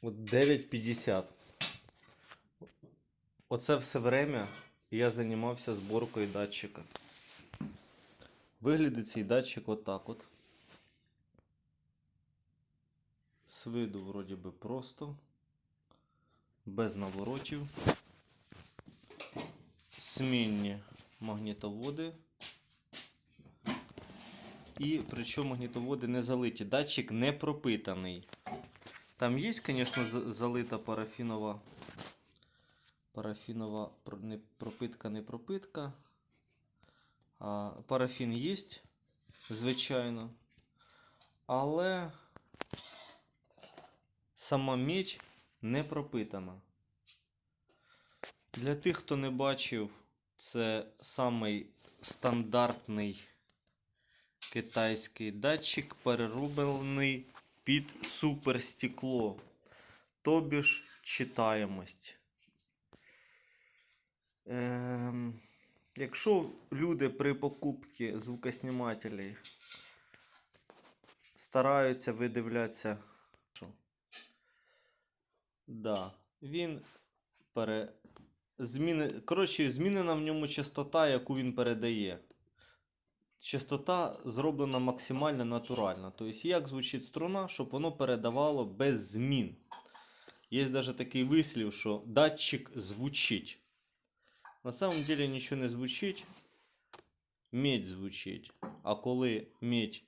От 9.50. Оце все время я займався зборкою датчика. Виглядить цей датчик отак от. З виду вроді би просто. Без наворотів. Смінні магнітоводи. І причому магнітоводи не залиті. Датчик не пропитаний. Там є, звісно, залита парафінова. Парафінова не, пропитка, не пропитка. А, парафін є, звичайно. Але сама мідь не пропитана. Для тих, хто не бачив, це самий стандартний китайський датчик, перероблений під суперстекло. Тобі ж читаємость. Ем, якщо люди при покупці звукоснімателей стараються видивлятися, що да, він пере... Зміни... Коротше, змінена в ньому частота, яку він передає. Частота зроблена максимально натурально. Тобто, як звучить струна, щоб воно передавало без змін. Є навіть такий вислів, що датчик звучить. На самом деле нічого не звучить. Медь звучить. А коли медь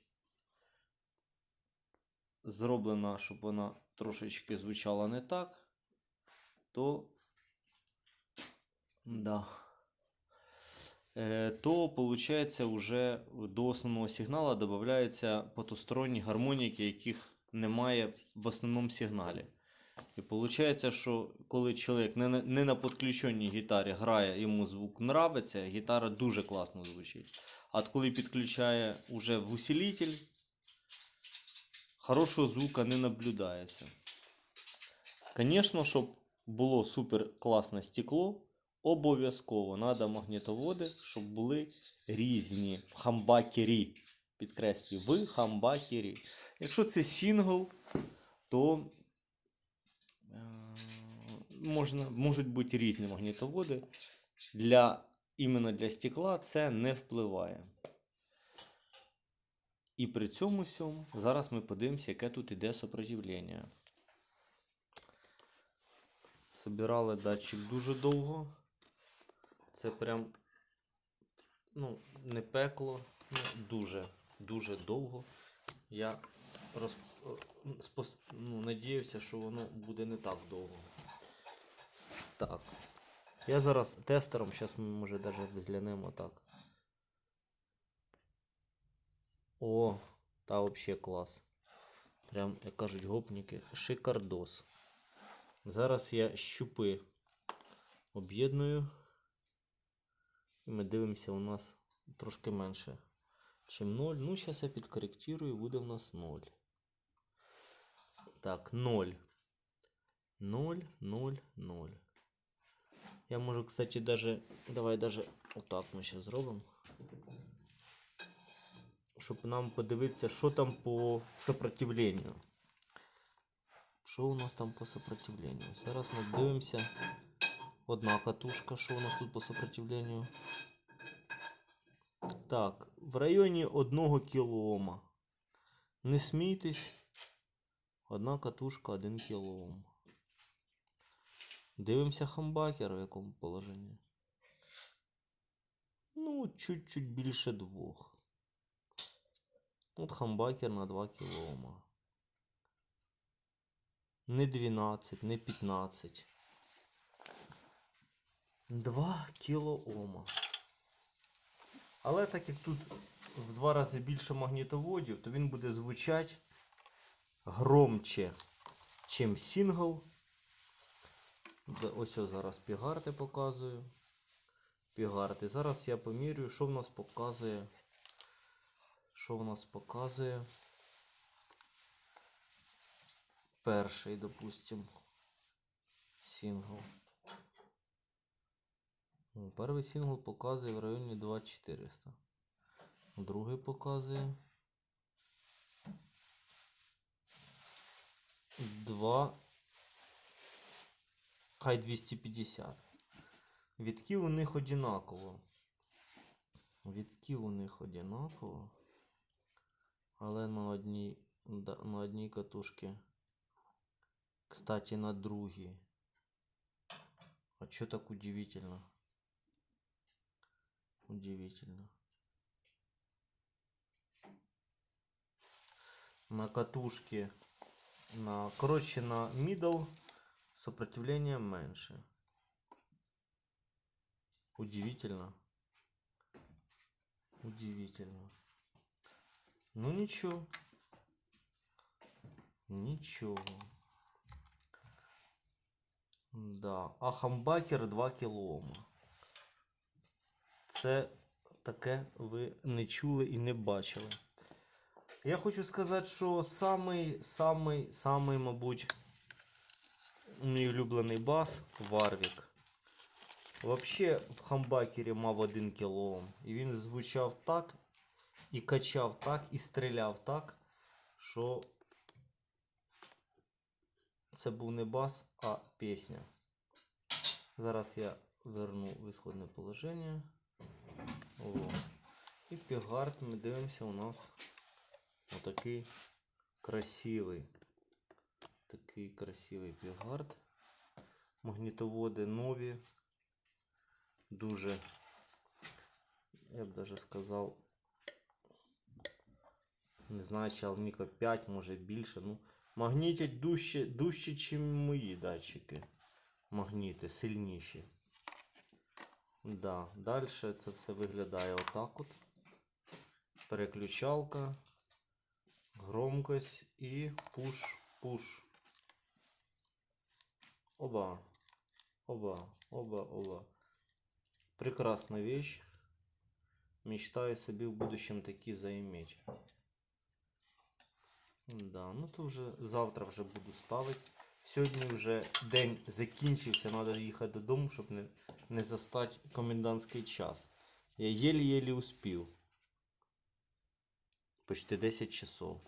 зроблена, щоб вона трошечки звучала не так, то да. Е, то получается уже до основного сигнала додаються потусторонні гармоніки, яких немає в основному сигналі. І виходить, що коли чоловік не на, не на підключеній гітарі грає, йому звук нравиться, гітара дуже класно звучить. А коли підключає уже в усилитель, хорошого звука не наблюдається. Звісно, щоб було супер класне стекло, обов'язково треба магнітоводи, щоб були різні в хамбакері. Підкреслюю, в хамбакері. Якщо це сингл, то е, можна, можуть бути різні магнітоводи. Для, іменно для стекла це не впливає. І при цьому всьому зараз ми подивимося, яке тут іде сопротивлення. Собирали датчик дуже довго. Це прям ну, не пекло, ну, дуже, дуже довго. Я роз... спос... ну, надіявся, що воно буде не так довго. Так. Я зараз тестером, зараз ми може навіть взглянемо так. О, та вообще клас. Прям, як кажуть гопніки, шикардос. Зараз я щупи об'єдную. І ми дивимося, у нас трошки менше, чим 0. Ну, зараз я підкоректирую, буде у нас 0. Так, 0. 0, 0, 0. Я можу, кстати, даже. Давай даже отак ми ще зробимо. Щоб нам подивитися, що там по сопротивленню. Що у нас там по сопротивленню? Зараз ми дивимося. Одна катушка, що у нас тут по сопротивленню. Так, в районі 1 кілоома. Не смійтесь. Одна катушка 1 кілоом. Дивимося хамбакер в якому положенні. Ну, чуть-чуть більше двох. От хамбакер на 2 кілоома. Не 12, не 15. 2 кілоома. Але так як тут в два рази більше магнітоводів, то він буде звучати громче, чим сингл. Ось ось зараз пігарти показую. Пігарти. Зараз я помірюю, що в нас показує. Що в нас показує. Перший, допустим, сингл. Перший сингл показує в районі 2400. Другий показує 2 Хай 250. Відків у них одинаково. Відків у них одинаково. Але на одній, на одній катушці. Кстати, на другій. А чё так удивительно? Удивительно. На катушке, на, короче, на middle сопротивление меньше. Удивительно. Удивительно. Ну ничего. Ничего. Да. А хамбакер 2 кілома. Це таке ви не чули і не бачили. Я хочу сказати, що самий, самий, самий, мабуть, мій улюблений бас Варвік. Вообще в хамбакері мав 1 кілоом. І він звучав так, і качав так, і стріляв так, що це був не бас, а пісня. Зараз я верну в ісходне положення. О. І пігард ми дивимося у нас отакий красивий. Такий красивий пігард. Магнітоводи нові. Дуже, я б даже сказав, не знаю, чи Almico 5, може більше. Ну, магнітять дужче, дужче, ніж мої датчики. Магніти сильніші. Да. Далі це все виглядає отак от. Переключалка, громкость і пуш-пуш. Оба. Оба, оба, оба. Прекрасна вещь. Мечтаю собі в будущем такі заиметь. Да, ну то вже завтра вже буду ставити. Сьогодні вже день закінчився, треба їхати додому, щоб не, не застати комендантський час. Я єлі-єлі успів. Почти 10 часов.